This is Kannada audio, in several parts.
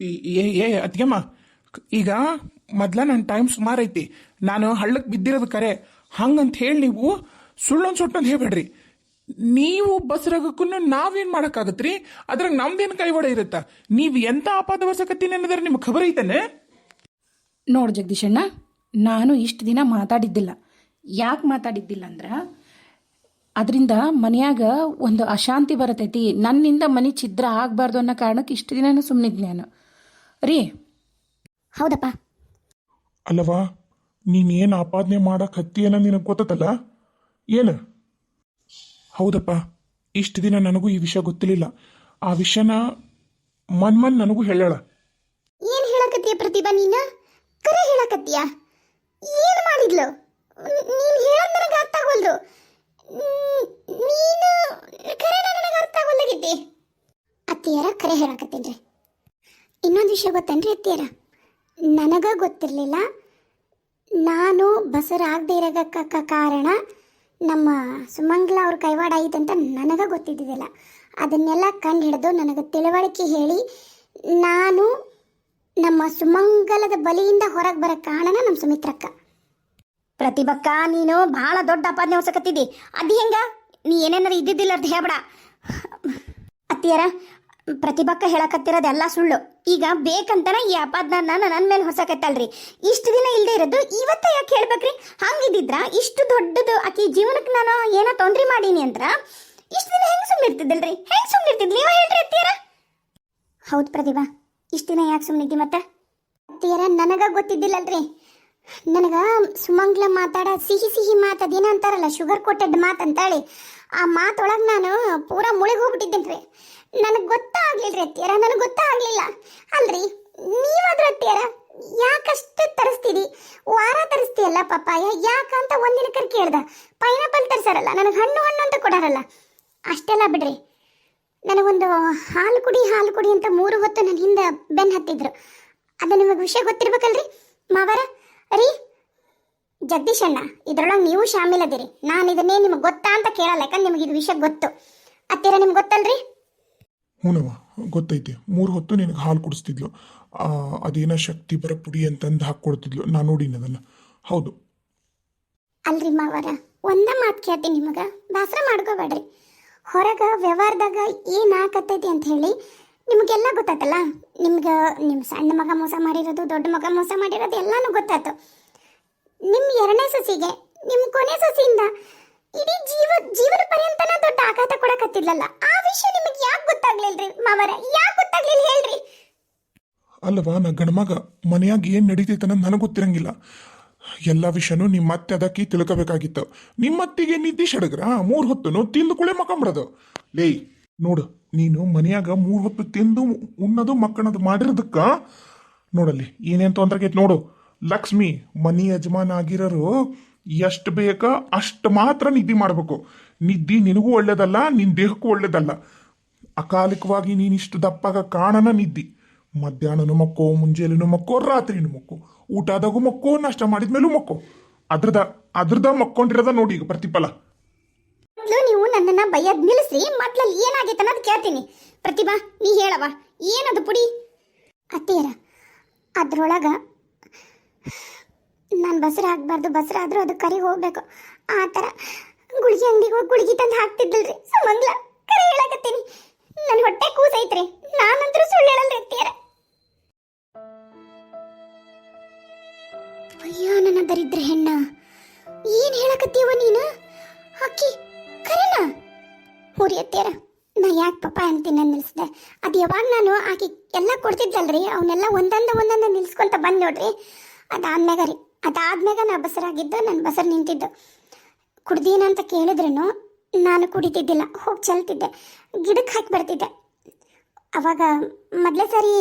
ಏ ಏ, ಅದ್ಯಮ್ಮ, ಈಗ ಮೊದ್ಲ ನನ್ನ ಟೈಮ್ ಸುಮಾರು ಐತಿ. ನಾನು ಹಳ್ಳಕ್ಕೆ ಬಿದ್ದಿರೋದು ಕರೆ. ಹಂಗಂತ ಹೇಳಿ ನೀವು ಸುಳ್ಳೊಂದು ಸುಟ್ಟೊಂದು ಹೇಳ್ಬೇಡ್ರಿ. ನೀವು ಬಸ್ ರಗಕ್ಕೂ ನಾವೇನ್ ಮಾಡಕ್ಕಾಗತ್ರಿ? ಅದ್ರಾಗ ನಮ್ದೇನು ಕೈವಾಡ ಇರುತ್ತ? ನೀವು ಎಂತ ಆಪಾದ ವರ್ಷಕತ್ತೀನಿ ಅನ್ನೋದ್ರ ನಿಮ್ಗೆ ಖಬರ್ ಐತಾನೆ? ನೋಡು ಜಗದೀಶಣ್ಣ, ನಾನು ಇಷ್ಟು ದಿನ ಮಾತಾಡಿದ್ದಿಲ್ಲ. ಯಾಕೆ ಮಾತಾಡಿದ್ದಿಲ್ಲ ಅಂದ್ರೆ, ಅದರಿಂದ ಮನೆಯಾಗ ಒಂದು ಅಶಾಂತಿ ಬರತೈತಿ. ನನ್ನಿಂದ ಮನೆ ಛಿದ್ರ ಆಗಬಾರ್ದು ಅನ್ನೋ ಕಾರಣಕ್ಕೆ ಇಷ್ಟು ದಿನ ಸುಮ್ಮನಿದ್ದೆ ನಾನು. ರೀ. ಹೌದಪ್ಪ. ಅಲ್ಲವಾ ನೀನೇನು ಆಪಾದನೆ ಮಾಡಕ್ಕೆ ಹತ್ತಿ ಅನ್ನೋ ನಿನಗೆ ಗೊತ್ತಲ್ಲ ಏನು? ಹೌದಪ್ಪ ಇಷ್ಟು ದಿನ ನನಗೂ ಈ ವಿಷಯ ಗೊತ್ತಿರಲಿಲ್ಲ. ಆ ವಿಷಯನ ಮನ್ ಮನ್ ನನಗೂ ಹೇಳಾಳ ಏನ್ ಹೇಳಕತ್ತಿಯ ಪ್ರತಿಭಾ ನೀನ? ಕರೆ ಹೇಳಕತ್ತೀಯ? ಏನ್ ಮಾಡಿದ್ಲು? ನೀನ್ ಹೇಳೋದ್ ನನಗೆ ಅರ್ಥ ಆಗೋಲ್ದು. ನೀನು ಕರೆ ನನಗೆ ಅರ್ಥ ಆಗೋಲ್ಲಾಗಿದ್ದೆ ಅತ್ತಿಯರ ಕರೆ ಹೇಳಕತ್ತೀನ್ರಿ ಇನ್ನೊಂದು ವಿಷಯ ಗೊತ್ತೇನ್ರಿ ಅತ್ತಿಯರ? ನನಗ ಗೊತ್ತಿರಲಿಲ್ಲ. ನಾನು ಬಸರಾಗದೆ ಇರಗಕ್ಕ ಕಾರಣ ನಮ್ಮ ಸುಮಂಗ್ಲ ಅವ್ರ ಕೈವಾಡ ಐತಂತ ನನಗ ಗೊತ್ತಿದ್ದಿದ್ದಿಲ್ಲ. ಅದನ್ನೆಲ್ಲ ಕಂಡು ಹಿಡಿದು ನನಗೆ ತಿಳುವಳಿಕೆ ಹೇಳಿ ನಾನು ನಮ್ಮ ಸುಮಂಗಲದ ಬಲಿಯಿಂದ ಹೊರಗೆ ಬರೋ ಕಾರಣ ನಮ್ಮ ಸುಮಿತ್ರಕ್ಕ. ಪ್ರತಿಭಕ್ಕ ನೀನು ಬಹಳ ದೊಡ್ಡ ಅಪಾದನೆ ಹೊಸಕತ್ತಿದ್ದಿ. ಅದು ಹೆಂಗ? ನೀ ಏನೇನಾರು ಇದ್ದಿದ್ದಿಲ್ಲ ಅಂತ ಹೇಳ್ಬೇಡ. ಅತ್ತಿಯರ ಪ್ರತಿಭಕ್ಕ ಹೇಳಕತ್ತಿರೋದೆಲ್ಲ ಸುಳ್ಳು. ಈಗ ಬೇಕಂತನ ಈ ಅಪಾದನ ನನ್ನ ಮೇಲೆ ಹೊಸಕತ್ತಲ್ರಿ ಇಷ್ಟು ದಿನ ಇಲ್ಲದೆ ಇರೋದು, ಇವತ್ತ ಯಾಕೆ ಹೇಳ್ಬೇಕ್ರಿ? ಹಂಗಿದ್ದಿದ್ರ ಇಷ್ಟು ದೊಡ್ಡದು ಆಕಿ ಜೀವನಕ್ಕೆ ನಾನು ಏನೋ ತೊಂದ್ರೆ ಮಾಡೀನಿ ಅಂದ್ರ ಇಷ್ಟು ದಿನ ಹೆಂಗ್ ಹೆಂಗೆ ಹೆಂಗ್ ಸುಮ್ಮನಿರ್ತಿದ್ಲಿ ನೀವು ಹೇಳ್ರಿ ಅತ್ತಿಯರ. ಹೌದು ಪ್ರತಿಭಾ, ಇಷ್ಟು ದಿನ ಯಾಕೆ ಸುಮ್ಮನಿದ್ದಿ ಮತ್ತೆ? ಅತ್ತಿಯರ, ನನಗ ಗೊತ್ತಿದ್ದಿಲ್ಲಲ್ರಿ. ನನಗ ಸುಮಂಗ್ಲ ಮಾತಾಡ, ಸಿಹಿ ಸಿಹಿ ಮಾತು ಅದೇನ ಅಂತಾರಲ್ಲ, ಶುಗರ್ ಕೋಟೆಡ್ ಮಾತು ಅಂತೇಳಿ, ಆ ಮಾತೊಳಗೆ ನಾನು ಪೂರ ಮುಳುಗಿ ಹೋಗ್ಬಿಟ್ಟಿದ್ದೇನ್ರಿ. ನನಗೆ ಗೊತ್ತಾಗ್ಲಿಲ್ರಿ ಅತ್ತಿಯರ ನನಗೆ ಗೊತ್ತಾಗ್ಲಿಲ್ಲ. ಅಲ್ರಿ, ನೀವಾದ್ರೂ ಅತ್ತಿಯರ ಯಾಕಷ್ಟು ತರಿಸ್ತೀರಿ? ವಾರ ತರಿಸ್ತೀಯಲ್ಲ ಪಪ್ಪಾಯ? ಯಾಕಂತ ಒಂದಿನ ಕರ್ ಕೇಳ್ದ. ಪೈನಾಪಲ್ ತರಿಸಾರಲ್ಲ, ನನಗೆ ಹಣ್ಣು ಹಣ್ಣು ಅಂತ ಕೊಡಾರಲ್ಲ. ಅಷ್ಟೆಲ್ಲ ಬಿಡ್ರಿ. ನನಗೊಂದು ಹಾಲು ಕುಡಿ ಹಾಲು ಕುಡಿ ಅಂತ ಮೂರು ಹೊತ್ತು ನನ್ನ ಹಿಂದೆ ಬೆನ್ನು ಹತ್ತಿದ್ರು. ಅದು ನಿಮಗೆ ವಿಷಯ ಗೊತ್ತಿರ್ಬೇಕಲ್ರಿ? ಮಾವರ, ರೀ, ಜಗದೀಶ್ ಅಣ್ಣ, ಇದ್ರೊಳಗೆ ನೀವು ಶಾಮಿಲದಿರಿ ನಾನು ಇದನ್ನೇ ನಿಮಗೆ ಗೊತ್ತಾ ಅಂತ ಕೇಳಲ್ಲ, ಯಾಕಂದ್ರೆ ನಿಮಗೆ ಇದು ವಿಷಯ ಗೊತ್ತು. ಅತ್ತಿರ ನಿಮ್ಗೆ ಗೊತ್ತಲ್ರಿ? ಹೂನವ್ವ, ಗೊತ್ತೈತಿ. ಮೂರು ಹೊತ್ತು ನಿನಗೆ ಹಾಲು ಕುಡಿಸ್ತಿದ್ಲು. ಅದೇನೋ ಶಕ್ತಿ ಬರ ಪುಡಿ ಅಂತಂದು ಹಾಕ್ಕೊಡ್ತಿದ್ಲು. ನಾನು ನೋಡಿನ ಅದನ್ನ. ಹೌದು. ಅಲ್ರಿ ಮಾವರ, ಒಂದ ಮಾತು ಕೇಳ್ತೀನಿ ನಿಮಗೆ. ದಾಸರ ಮಾಡ್ಕೋಬೇಡ್ರಿ. ಹೊರಗೆ ವ್ಯವಹಾರದಾಗ ಏನು ಆಕತ್ತೈತಿ ಅಂತ ಹೇಳಿ ನಿಮಗೆಲ್ಲ ಗೊತ್ತಾತಲ್ಲ? ನಿಮ್ಗೆ ನಿಮ್ಮ ಸಣ್ಣ ಮಗ ಮೋಸ ಮಾಡಿರೋದು, ದೊಡ್ಡ ಮಗ ಮೋಸ ಮಾಡಿರೋದು ಎಲ್ಲಾನು ಗೊತ್ತಾಯ್ತು ನಿಮ್ಮ ಎರಡನೇ ಸೊಸಿಗೆ ನಿಮ್ಮ ಕೊನೆ ಸೊಸಿಯಿಂದ ಇಡೀ ಜೀವ, ಜೀವನ ದೊಡ್ಡ ಆಘಾತ ಕೊಡಕತ್ತಿದ್ಲಲ್ಲ ಆ ವಿಷಯ ನಿಮಗೆ ಯಾಕೆ ಗೊತ್ತಾಗ್ಲಿಲ್ರಿ ಮಾವರ? ಯಾಕೆ ಗೊತ್ತಾಗ್ಲಿಲ್ಲ ಹೇಳ್ರಿ. ಅಲ್ವಾ, ನಾ ಗಂಡ್ಮಗ ಮನೆಯಾಗ ಏನು ನಡೀತೈತೆ ಅನ್ನೋದು ನನಗೆ ಗೊತ್ತಿರಂಗಿಲ್ಲ. ಎಲ್ಲ ವಿಷಯನೂ ನಿಮ್ಮ ಅತ್ತೆ ಅದಕ್ಕೆ ತಿಳ್ಕೋಬೇಕಾಗಿತ್ತು. ನಿಮ್ಮ ಅತ್ತಿಗೆ ನಿದ್ದೆ ಸಡಗ್ರ ಮೂರು ಹೊತ್ತುನು ತಿಂದು ಕುಳೆ ಮಕ್ಕಂಬಿಡೋದು ಲೇಯ್ ನೋಡು, ನೀನು ಮನೆಯಾಗ ಮೂರು ಹೊತ್ತು ತಿಂದು ಉಣ್ಣದು ಮಕ್ಕಣದು ಮಾಡಿರೋದಕ್ಕ? ನೋಡಲ್ಲಿ, ಏನೇನು ತೊಂದ್ರೆ ನೋಡು. ಲಕ್ಷ್ಮಿ, ಮನಿ ಯಜಮಾನ ಆಗಿರೋರು ಎಷ್ಟು ಬೇಕೋ ಅಷ್ಟು ಮಾತ್ರ ನಿದ್ದೆ ಮಾಡಬೇಕು. ನಿದ್ದೆ ನಿನಗೂ ಒಳ್ಳೇದಲ್ಲ ನಿನ್ನ ದೇಹಕ್ಕೂ ಒಳ್ಳೇದಲ್ಲ. ಅಕಾಲಿಕವಾಗಿ ನೀನು ಇಷ್ಟು ದಪ್ಪಾಗ ಕಾಣನ ನಿದ್ದೆ. ಮಧ್ಯಾಹ್ನನೂ ಮಕ್ಕೋ, ಮುಂಜಾನೆನು ಮಕ್ಕೋ, ರಾತ್ರಿನೂ ಮಕ್ಕೋ. ಊಟ ಆದಾಗೂ ಮಕ್ಕೋ, ನಾಷ್ಟ ಮಾಡಿದ್ಮೇಲೂ ಮಕ್ಕೋ. ಅದ್ರದ ಅದ್ರದ ಮಕ್ಕೊಂಡಿರದ ನೋಡಿ ಈಗ ಪ್ರತಿಫಲ. ನೀವು ನನ್ನನ್ನ ಬೈಯದ್ ನಿಲ್ಲಿಸ್ರಿ, ಮೊದ್ಲಲ್ಲಿ ಏನಾಗೈತೆ ಅನ್ನೋದು ಕೇಳ್ತೀನಿ. ಪ್ರತಿಭಾ, ನೀ ಹೇಳವ ಏನದು ಪುಡಿ? ಅತ್ತೆಯರ, ಅದ್ರೊಳಗ ನಾನು ಬಸರ ಹಾಕಬಾರ್ದು, ಬಸರ ಆದರೂ ಅದು ಕರಿ ಹೋಗ್ಬೇಕು. ಆ ಥರ ಗುಳಿಗೆ ಅಂಗಡಿಗೆ ಹೋಗಿ ಗುಳಿಗೆ ತಂದು ಹಾಕ್ತಿದ್ದಲ್ರಿ. ಸುಮಂಗ್ಲ ಕರೆ ಹೇಳಕತ್ತೀನಿ. ನನ್ನ ಹೊಟ್ಟೆ ಕೂಸೈತ್ರಿ. ನಾನಂತರೂ ಸುಳ್ಳು ಹೇಳಲ್ರಿ ಅತ್ತೆಯರ. ಅಯ್ಯೋ, ನನ್ನ ದರಿದ್ರ ಹೆಣ್ಣ. ಏನು ಹೇಳಕತ್ತೀವ ನೀನು? ಅಕ್ಕಿ, ಕರೆನ. ಹುರಿ ನಾ ಯಾಕೆ ಪಪ್ಪ ಅಂತೀನಿ ನಿಲ್ಸಿದೆ? ಅದು ಯಾವಾಗ ನಾನು ಆಕೆ ಎಲ್ಲ ಕೊಡ್ತಿದ್ದಲ್ರಿ ಅವನ್ನೆಲ್ಲ ಒಂದೊಂದು ಒಂದೊಂದು ನಿಲ್ಸ್ಕೊಂತ ಬಂದ್ ನೋಡ್ರಿ. ಅದಾದ್ಮ್ಯಾಗ ರೀ ಅದಾದ್ಮ್ಯಾಗ ನಾ ಬಸರಾಗಿದ್ದು ನನ್ನ ಬಸರ್ ನಿಂತಿದ್ದು. ಕುಡ್ದೀನ ಅಂತ ಕೇಳಿದ್ರೂ ನಾನು ಕುಡಿತಿದ್ದಿಲ್ಲ, ಹೋಗಿ ಚೆಲ್ತಿದ್ದೆ. ಗಿಡಕ್ಕೆ ಹಾಕಿ ಬರ್ತಿದ್ದೆ. ಅವಾಗ ಮೊದಲೇ ಸರಿ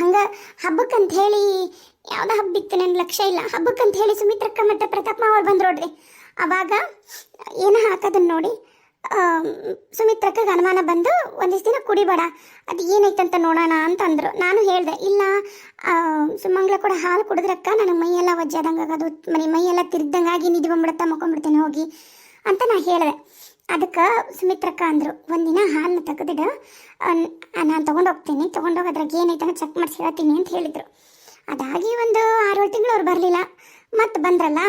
ಹಂಗ ಹಬ್ಬಕ್ಕಂತ ಹೇಳಿ ಯಾವುದೋ ಹಬ್ಬ ಇತ್ತು ನನ್ನ ಲಕ್ಷ್ಯ ಇಲ್ಲ. ಹಬ್ಬಕ್ಕಂತ ಹೇಳಿ ಸುಮಿತ್ರಕ್ಕ ಮತ್ತು ಪ್ರತಾಪ್ ಮಾವ ಬಂದ್ರು ನೋಡ್ರಿ ಅವಾಗ ಏನು ಹಾಕೋದನ್ನ ನೋಡಿ ಸುಮಿತ್ರಕ್ಕಗೆ ಅನುಮಾನ ಬಂದು ಒಂದಿಷ್ಟು ದಿನ ಕುಡಿಬೇಡ. ಅದು ಏನೈತೆ ಅಂತ ನೋಡೋಣ ಅಂತ ಅಂದರು. ನಾನು ಹೇಳಿದೆ, ಇಲ್ಲ ಸುಮಂಗ್ಲ ಕೂಡ ಹಾಲು ಕುಡಿದ್ರಕ್ಕ ನನಗೆ ಮೈಯೆಲ್ಲ ಒಜ್ಜಾದಂಗೆ ಆಗೋದು, ಮನೆ ಮೈಯೆಲ್ಲ ತಿರ್ದಂಗೆ ಆಗಿ ನಿದ್ದೆ ಬಂದ್ಬಿಡುತ್ತಾ ಮಕ್ಕೊಂಡ್ಬಿಡ್ತೇನೆ ಹೋಗಿ ಅಂತ ನಾನು ಹೇಳಿದೆ. ಅದಕ್ಕೆ ಸುಮಿತ್ರಕ್ಕ ಅಂದರು, ಒಂದಿನ ಹಾಲನ್ನ ತೆಗೆದಿಡು ನಾನು ತೊಗೊಂಡು ಹೋಗ್ತೀನಿ, ತೊಗೊಂಡೋಗಿ ಅದ್ರಾಗ ಏನೈತೆ ಅಂತ ಚೆಕ್ ಮಾಡಿಸಿ ಹೇಳ್ತೀನಿ ಅಂತ ಹೇಳಿದರು. ಅದಾಗಿ ಒಂದು ಆರೇಳು ತಿಂಗಳು ಅವ್ರು ಬರಲಿಲ್ಲ. ಮತ್ತೆ ಬಂದ್ರಲ್ಲ,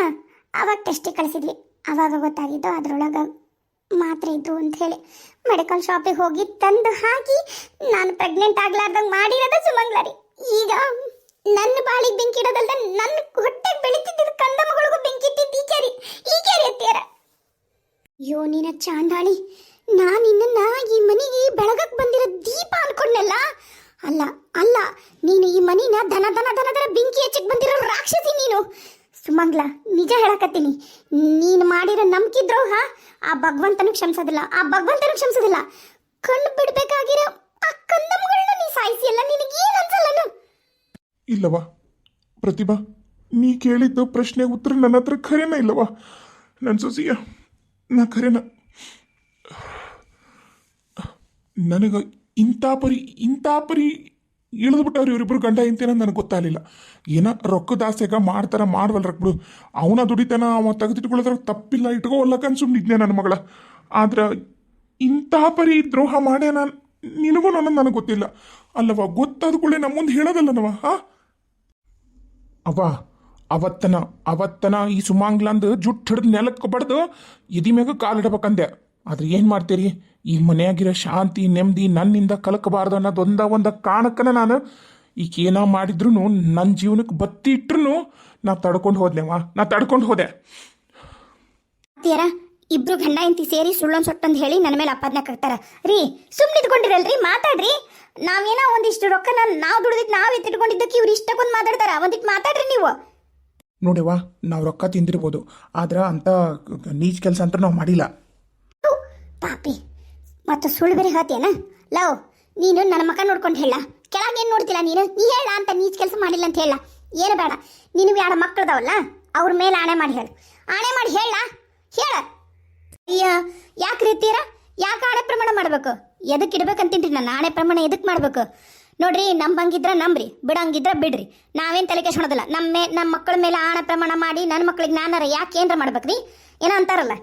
ಅವಾಗ ಟೆಸ್ಟಿಗೆ ಕಳಿಸಿದ್ವಿ. ಅವಾಗ ಗೊತ್ತಾಗಿದ್ದು ಅದರೊಳಗೆ ಮಾತ್ರೆ ಇದು ಅಂತ ಹೇಳಿ ಮೆಡಿಕಲ್ ಶಾಪಿಗೆ ಹೋಗಿ ತಂದು ಹಾಕಿ ನಾನು ಪ್ರೆಗ್ನೆಂಟ್ ಆಗ್ಲಾರ್ದಂಗೆ ಮಾಡಿರೋದು ಸುಮಂಗ್ಲಾರಿ. ಈಗ ನನ್ನ ಬಾಳಿಗೆ ಬೆಂಕಿ ಇಡೋದಲ್ಲದೆ ನನ್ನ ಹೊಟ್ಟೆಗೆ ಬೆಳಿತಿದ್ದ ಕಂದಮಗಳಿಗೂ ಬೆಂಕಿ ಈ ಕೇರಿ ಈ ಕೇರಿ ಅಯ್ಯೋ ನೀನ ಚಾಂಡಾಳಿ, ನಾನು ನಿನ್ನನ್ನ ಈ ಮನೆಗೆ ಬೆಳಗಕ್ಕೆ ಬಂದಿರೋ ದೀಪ ಅನ್ಕೊಂಡಲ್ಲ ಅಲ್ಲ ಅಲ್ಲ, ನೀನು ಈ ಮನಿನ ದನ ದನ ದನ ಬೆಂಕಿ ಹೆಚ್ಚಕ್ಕೆ ಬಂದಿರೋ ರಾಕ್ಷಸಿ ನೀನು. ಸುಮಂಗ್ಲ, ನಿಜ ಹೇಳಕತ್ತೀನಿ. ನೀನು ಮಾಡಿರೋ ನಂಬಿಕೆ ದ್ರೋಹ, ಆ ಭಗವಂತನಿಗೆ ಕ್ಷಮಿಸೋದಿಲ್ಲ, ಆ ಭಗವಂತನಿಗೆ ಕ್ಷಮಿಸೋದಿಲ್ಲ. ಕಣ್ಣು ಬಿಡಬೇಕಾಗಿರೋ ಆ ಕಂದಮ್ಮಗಳನ್ನ ನೀ ಸಾಯಿಸಿಯಲ್ಲ ನಿನಗೇನು ಅನ್ಸಲ್ಲನು ಇಲ್ಲವಾ ಪ್ರತಿಭಾ, ನೀ ಕೇಳಿದ್ದು ಪ್ರಶ್ನೆ ಉತ್ತರ ನನ್ನ ಹತ್ರ ಖರೇನ ಇಲ್ಲವಾ ನನ್ನ ಸೊಸಿಯ ನಾ ಖರೇನ? ನನಗೆ ಇಂಥ ಪರಿ ಇಂಥ ಪರಿ ಇಳಿದ್ಬಿಟ್ಟವ್ರು ಇವರಿಬ್ರು ಗಂಡ ಇಂತೇನ ನನಗೆ ಗೊತ್ತಾಗಲಿಲ್ಲ ಏನ ರೊಕ್ಕದ ಆಸೆಗ ಮಾಡ್ತಾರ ಮಾಡ್ವಲ್ರಕ್ ಬಿಡು. ಅವನ ದುಡಿತಾನ ಅವ ತೆಗೆದಿಟ್ಕೊಳ್ಳೋದ್ರ ತಪ್ಪಿಲ್ಲ. ಇಟ್ಕೋವಲ್ಲಕನ್ ಸುಮ್ಮನಿದ್ನೆ ನನ್ನ ಮಗಳ. ಆದ್ರೆ ಇಂಥ ಪರಿ ದ್ರೋಹ ಮಾಡ್ಯಾನ ನಿನಗೂ ನನ್ನ ನನಗೆ ಗೊತ್ತಿಲ್ಲ. ಅಲ್ಲವ ಗೊತ್ತಾದ ಕೂಡಲೇ ನಮ್ಮ ಮುಂದೆ ಹೇಳೋದಲ್ಲನವ ಹಾ? ಅವ ಅವತ್ತನ ಅವತ್ತನ ಈ ಸುಮಾಂಗ್ಲಂದು ಜುಟ್ಟು ಹಿಡಿದು ನೆಲಕ್ಕೆ ಬಡ್ದು ಎದಿ ಮ್ಯಾಗ ಕಾಲಿಡ್ಬೇಕಂದೆ ಆದ್ರೆ ಏನು ಮಾಡ್ತೀರಿ? ಈ ಮನೆಯಾಗಿರೋ ಶಾಂತಿ ನೆಮ್ಮದಿ ನನ್ನಿಂದ ಕಲಕಬಾರ್ದು ಅನ್ನೋದೊಂದ ಒಂದ ಕಾರಣಕ್ಕನ ನಾನು ಈಗ ಏನ ಮಾಡಿದ್ರು ನನ್ನ ಜೀವನಕ್ಕೆ ಬತ್ತಿ ಇಟ್ರು ನಾ ತಡ್ಕೊಂಡು ಹೋದ್ನೆವ ನಾ ತಡ್ಕೊಂಡು ಹೋದೆ. ಇಬ್ರು ಗಂಡ ಇಂತಿ ಸೇರಿ ಸುಳ್ಳೊಂದು ಸೊಟ್ಟಂದು ಹೇಳಿ ನನ್ನ ಮೇಲೆ ಅಪಾದನೆ ಕಟ್ತಾರ. ರೀ ಸುಮ್ಮನೆ ಇದ್ಕೊಂಡಿರಲ್ರಿ ಮಾತಾಡ್ರಿ. ನಾವೇನೋ ಒಂದಿಷ್ಟು ರೊಕ್ಕ ನಾನು ನಾವು ದುಡ್ದಿದ್ದು ನಾವು ಎತ್ತಿಟ್ಕೊಂಡಿದ್ದಕ್ಕೆ ಇವ್ರು ಇಷ್ಟಕ್ಕೊಂದು ಮಾತಾಡ್ತಾರ. ಒಂದಿಟ್ಟು ಮಾತಾಡ್ರಿ ನೀವು. ನೋಡಿವಾ ನಾವು ರೊಕ್ಕ ತಿಂದಿರ್ಬೋದು. ಆದ್ರೆ ಅಂತ ನೀಚ್ ಕೆಲಸ ಅಂತ ನಾವು ಮಾಡಿಲ್ಲ. ಪಾಪಿ. ಮತ್ತು ಸುಳ್ಳು ಬೇರೆ ಹೇಳ್ತೀಯನ? ಲವ್, ನೀನು ನನ್ನ ಮಕ ನೋಡ್ಕೊಂಡು ಹೇಳ. ಏನು ನೋಡ್ತಿಲ್ಲ ನೀನು? ನೀ ಹೇಳ ಅಂತ ನೀಚ್ ಕೆಲಸ ಮಾಡಿಲ್ಲ ಅಂತ ಹೇಳ. ಏನು ಬೇಡ. ನಿನಗೆ ಎರಡು ಮಕ್ಕಳದವಲ್ಲ ಅವ್ರ ಮೇಲೆ ಆಣೆ ಮಾಡಿ ಹೇಳು. ಆಣೆ ಮಾಡಿ ಹೇಳ. ಹೇಳ. ಅಯ್ಯ, ಯಾಕೆ ರೀತಿಯರ ಯಾಕೆ ಆಣೆ ಪ್ರಮಾಣ ಮಾಡ್ಬೇಕು? ಎದಕ್ಕೆ ಇಡ್ಬೇಕಂತೀನ್ರಿ ನಾನು ಆಣೆ ಪ್ರಮಾಣ ಎದಕ್ಕೆ ಮಾಡ್ಬೇಕು? ನೋಡ್ರಿ, ನಂಬಂಗಿದ್ರ ನಂಬ್ರಿ, ಬಿಡಂಗಿದ್ರ ಬಿಡ್ರಿ. ನಾವೇನು ತಲೆ ಕೆಡ್ಸ್ಕೊಳೋದಿಲ್ಲ. ನಮ್ಮ ನಮ್ಮ ಮಕ್ಕಳ ಮೇಲೆ ಆಣೆ ಪ್ರಮಾಣ ಮಾಡಿ ನನ್ನ ಮಕ್ಳಿಗೆ ನಾನಾರ ಯಾಕೆ ಏನಾರ ಮಾಡ್ಬೇಕ್ರಿ? ಏನೋ ಅಂತಾರಲ್ಲ.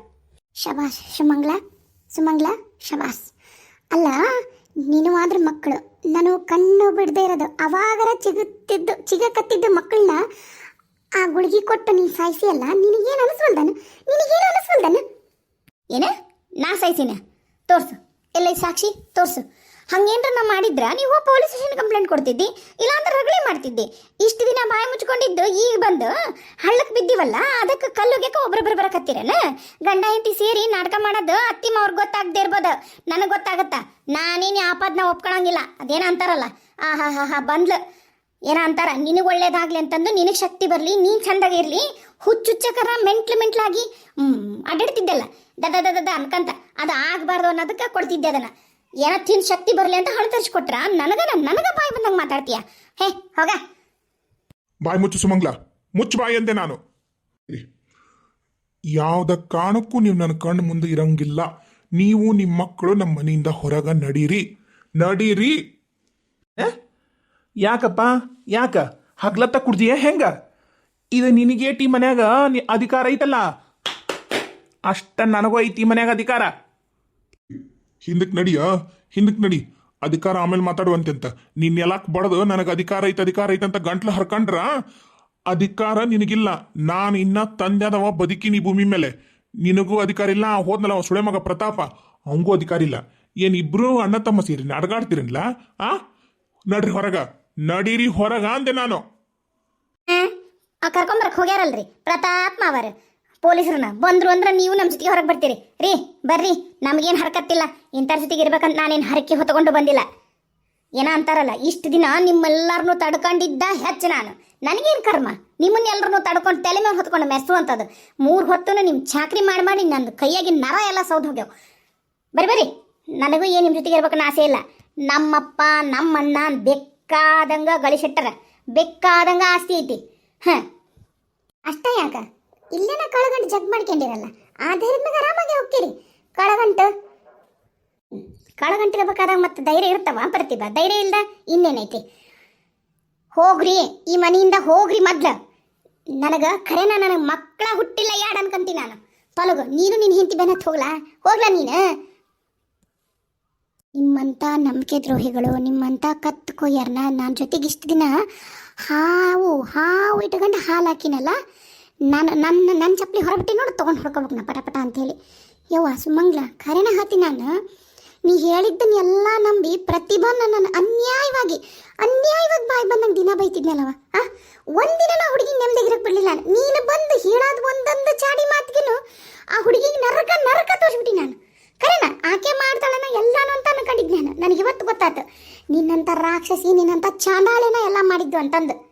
ಶಬಾಷ್, ಸುಮಂಗ್ಲ ಸುಮಂಗ್ಲ? ಶಬಾಸ್. ಅಲ್ಲ, ನೀನು ಆದ್ರ ಮಕ್ಕಳು. ನಾನು ಕಣ್ಣು ಬಿಡದೆ ಇರೋದು. ಅವಾಗರ ಚಿಗುತ್ತಿದ್ದು, ಚಿಗಕತ್ತಿದ್ದ ಮಕ್ಕಳನ್ನ ಆ ಗುಳಿಗೆ ಕೊಟ್ಟು ನೀನು ಸಾಯಿಸಿ ಅಲ್ಲ ನಿನಗೇನು ಅನಿಸ್ವಲ್ದನ? ನಿನಗೇನು ಅನಿಸ್ವಲ್ದನ? ಏನ? ನಾ ಸಾಯಿಸಿನ? ತೋರ್ಸು. ಎಲ್ಲ ಸಾಕ್ಷಿ, ತೋರ್ಸು. ಹಂಗೇನ್ರ ನಾ ಮಾಡಿದ್ರ ನೀವು ಪೊಲೀಸ್ ಸ್ಟೇಷನ್ ಕಂಪ್ಲೇಂಟ್ ಕೊಡ್ತಿದ್ದಿ, ಇಲ್ಲಾಂದ್ರೆ ರಗಳೆ ಮಾಡ್ತಿದ್ದಿ. ಇಷ್ಟು ದಿನ ಬಾಯಿ ಮುಚ್ಕೊಂಡಿದ್ದು ಈಗ ಬಂದು ಹಳ್ಳಕ್ಕೆ ಬಿದ್ದಿವಲ್ಲ, ಅದಕ್ಕೆ ಕಲ್ಲುಗೆಕ ಒಬ್ರೊಬ್ರು ಬರಕತ್ತೀರನ? ಗಂಡ ಹೆಂಡತಿ ಸೇರಿ ನಾಟಕ ಮಾಡೋದು ಅತ್ತಿಮ ಅವ್ರಿಗೆ ಗೊತ್ತಾಗದೇ ಇರ್ಬೋದು. ನನಗೆ ಗೊತ್ತಾಗತ್ತ, ನಾನೇನು ಆಪದ್ನ ಒಪ್ಕೊಳಂಗಿಲ್ಲ. ಅದೇನ ಅಂತಾರಲ್ಲ? ಆ ಹಾ ಹಾ ಹಾ ಬಂದ್ಲು. ಏನ ಅಂತಾರ? ನಿನಗೆ ಒಳ್ಳೇದಾಗ್ಲಿ ಅಂತಂದು ನಿನಗೆ ಶಕ್ತಿ ಬರಲಿ, ನೀನು ಚಂದಾಗಿರ್ಲಿ ಹುಚ್ಚುಚ್ಚಕರ, ಮೆಂಟ್ಲು ಮೆಂಟ್ಲಾಗಿ ಅಡ್ಡಾಡ್ತಿದ್ದೆಲ್ಲ ದದ ದದ ದದ ಅನ್ಕಂತ. ಅದು ಆಗಬಾರ್ದು ಅನ್ನೋದಕ್ಕೆ ಕೊಡ್ತಿದ್ದೆ ಅದನ್ನ. ಏನೋ ತಿನ್ ಶಕ್ತಿ ಬರಲಿ ಅಂತ ಹಣ ತರಿಸ್ಕೊಟ್ರ? ನನಗ ನನಗ ಬಾಯಿ ಬಂದಂಗ ಮಾತಾಡ್ತೀಯ? ಹೇ ಹೋಗ. ಬಾಯಿ ಮುಚ್ಚು ಸುಮಂಗ್ಲ. ಮುಚ್ಚು ಬಾಯಿ ಅಂದೆ ನಾನು. ಯಾವ್ದ ಕಾರಣಕ್ಕೂ ನೀವು ನನ್ನ ಕಣ್ಣು ಮುಂದೆ ಇರಂಗಿಲ್ಲ. ನೀವು ನಿಮ್ಮ ಮಕ್ಕಳು ನಮ್ಮ ಮನೆಯಿಂದ ಹೊರಗ ನಡೀರಿ. ನಡೀರಿ. ಯಾಕಪ್ಪ? ಯಾಕ? ಹಗ್ಲತ್ತ ಕುಡ್ದಿಯ ಹೆಂಗ? ಇದು ನಿನಗೇಟಿ ಮನ್ಯಾಗ ನಿ- ಅಧಿಕಾರ ಐತಲ್ಲ? ಅಷ್ಟ ನನಗೂ ಐತಿ ಈ ಮನ್ಯಾಗ ಅಧಿಕಾರ. ಹಿಂದಕ್ಕೆ ನಡಿಯ? ಹಿಂದಕ್ಕೆ ನಡಿ. ಅಧಿಕಾರ ಆಮೇಲೆ ಮಾತಾಡುವಂತೆ ಅಂತ ನೀನ್ ಎಲ್ಲಾಕ್ ಬಡದು, ನನಗೆ ಅಧಿಕಾರ ಐತೆ ಅಧಿಕಾರ ಐತೆ ಅಂತ ಗಂಟ್ಲು ಹರ್ಕಂಡ್ರ? ಅಧಿಕಾರ ನಿನಗಿಲ್ಲ. ನಾನು ಇನ್ನ ತಂದೆದವ ಬದುಕಿನಿ ಭೂಮಿ ಮೇಲೆ. ನಿನಗೂ ಅಧಿಕಾರ ಇಲ್ಲ ಹೋದ್ನಲ್ಲ ಸುಳೆ ಮಗ ಪ್ರತಾಪ. ಅವಂಗೂ ಅಧಿಕಾರ ಇಲ್ಲ. ಏನ್ ಇಬ್ರು ಅಣ್ಣ ತಮ್ಮ ಸೇರಿ ನಡಗಾಡ್ತಿರಲ್ಲ ಆ? ನಡ್ರಿ ಹೊರಗ. ನಡೀರಿ ಹೊರಗ ಅಂದೆ ನಾನು. ಕರ್ಕೊಂಬರಕ್ ಹೋಗ್ಯಾರಲ್ರಿ. ಪ್ರತಾಪ್ ಮಾವರ್. ಪೊಲೀಸರನ್ನ. ಬಂದ್ರು ಅಂದ್ರೆ ನೀವು ನಮ್ಮ ಜೊತೆಗೆ ಹೊರಗೆ ಬರ್ತೀರಿ. ರೀ, ಬರ್ರಿ. ನಮಗೇನು ಹರಕತ್ತಿಲ್ಲ. ಇಂಥರ ಜೊತೆಗೆ ಇರ್ಬೇಕಂತ ನಾನೇನು ಹರಕೆ ಹೊತ್ಕೊಂಡು ಬಂದಿಲ್ಲ. ಏನ ಅಂತಾರಲ್ಲ, ಇಷ್ಟು ದಿನ ನಿಮ್ಮೆಲ್ಲರನ್ನು ತಡ್ಕೊಂಡಿದ್ದ ಹೆಚ್ಚು ನಾನು. ನನಗೇನು ಕರ್ಮ? ನಿಮ್ಮನ್ನೆಲ್ಲರನ್ನೂ ತಡ್ಕೊಂಡು ತಲೆ ಮೇಲೆ ಹೊತ್ಕೊಂಡು ಮೆಸ್ಸು ಅಂತದು ಮೂರು ಹೊತ್ತು ನಿಮ್ಮ ಚಾಕ್ರಿ ಮಾಡಿ ಮಾಡಿ ನನ್ನ ಕೈಯಾಗಿ ನರ ಎಲ್ಲ ಸೌದು ಹೋಗ್ಯಾವ. ಬರಿ ಬರ್ರಿ. ನನಗೂ ಏನು ನಿಮ್ಮ ಜೊತೆಗೆ ಇರ್ಬೇಕನ್ನ ಆಸೆ ಇಲ್ಲ. ನಮ್ಮಪ್ಪ, ನಮ್ಮಣ್ಣ ಬೆಕ್ಕಾದಂಗ ಗಳಿಸಿಟ್ಟಾರ. ಬೆಕ್ಕಾದಂಗ ಆಸ್ತಿ ಐತಿ. ಹಾಂ. ಅಷ್ಟೇ ಯಾಕ? ಇಲ್ಲೇನ ಕಳಗಂಟು ಜಗ್ ಮಾಡ್ಕೊಂಡಿರಲ್ಲ. ಆ ಧೈರ್ಯದಾಗ ಆರಾಮಾಗಿ ಹೋಗ್ತೀರಿ. ಕಳಗಂಟು. ಹ್ಮ್. ಕಳಗಂಟಿಗೆ ಬೇಕಾದಾಗ ಮತ್ತೆ ಧೈರ್ಯ ಇರ್ತವ ಪ್ರತಿಭಾ. ಧೈರ್ಯ ಇಲ್ದ ಇನ್ನೇನೈತಿ? ಹೋಗ್ರಿ, ಈ ಮನೆಯಿಂದ ಹೋಗ್ರಿ ಮೊದ್ಲು. ನನಗೆ ಖರೇನ ನನಗೆ ಮಕ್ಕಳ ಹುಟ್ಟಿಲ್ಲ ಯಾಡ್ ಅನ್ಕಂತೀನಿ ನಾನು. ಪಲಗು, ನೀನು ನಿನ್ನ ಹಿಂತಿ ಬೆನ್ನತ್ ಹೋಗ್ಲಾ? ಹೋಗ್ಲಾ ನೀನು? ನಿಮ್ಮಂಥ ನಂಬಿಕೆ ದ್ರೋಹಿಗಳು ನಿಮ್ಮಂಥ ಕತ್ತು ಕೊಯ್ಯರ್ನ ನನ್ನ ಜೊತೆಗೆ ಇಷ್ಟು ದಿನ ಹಾವು ಹಾವು ಇಟ್ಕೊಂಡು ಹಾಲು ಹಾಕಿನಲ್ಲ? ನಾನು ನನ್ನ ನನ್ನ ಚಪ್ಪಲಿ ಹೊರಬಿಟ್ಟು ನೋಡಿ, ತೊಗೊಂಡು ಹೊಡ್ಕೋಬೇಕು ನಾ ಪಟ ಪಟ ಅಂತೇಳಿ. ಯವ್ವ, ಸುಮಂಗ್ಲ ಖರೇನ ಹಾತಿ ನಾನು. ನೀ ಹೇಳಿದ್ದನ್ನ ಎಲ್ಲ ನಂಬಿ ಪ್ರತಿಭಾ ನನ್ನನ್ನು ಅನ್ಯಾಯವಾಗಿ ಅನ್ಯಾಯವಾಗಿ ಬಾಯಿ ಬಂದಂಗೆ ದಿನ ಬೈತಿದ್ನಲ್ಲವ. ಆ, ಒಂದಿನ ನಾ ಹುಡುಗಿ ನೆಮ್ಮದಿಗಿರಕ್ಕೆ ಬಿಡಲಿಲ್ಲ ನೀನು. ಬಂದು ಹೇಳೋದು ಒಂದೊಂದು ಚಾಡಿ ಮಾತಿಗೆನು, ಆ ಹುಡುಗಿಗೆ ನರಕ ನರಕ ತೋರಿಸ್ಬಿಟ್ಟಿ ನಾನು. ಕರೆನ, ಆಕೆ ಮಾಡ್ತಾಳನ ಎಲ್ಲಾನು ಅಂತ ಅನ್ಕೊಂಡಿದ್ದೆ ನಾನು. ನನಗೆ ಇವತ್ತು ಗೊತ್ತಾಯ್ತು ನಿನ್ನಂಥ ರಾಕ್ಷಸಿ ನಿನ್ನಂಥ ಚಾಂಡಾಳೆನ ಎಲ್ಲ ಮಾಡಿದ್ದು ಅಂತಂದು.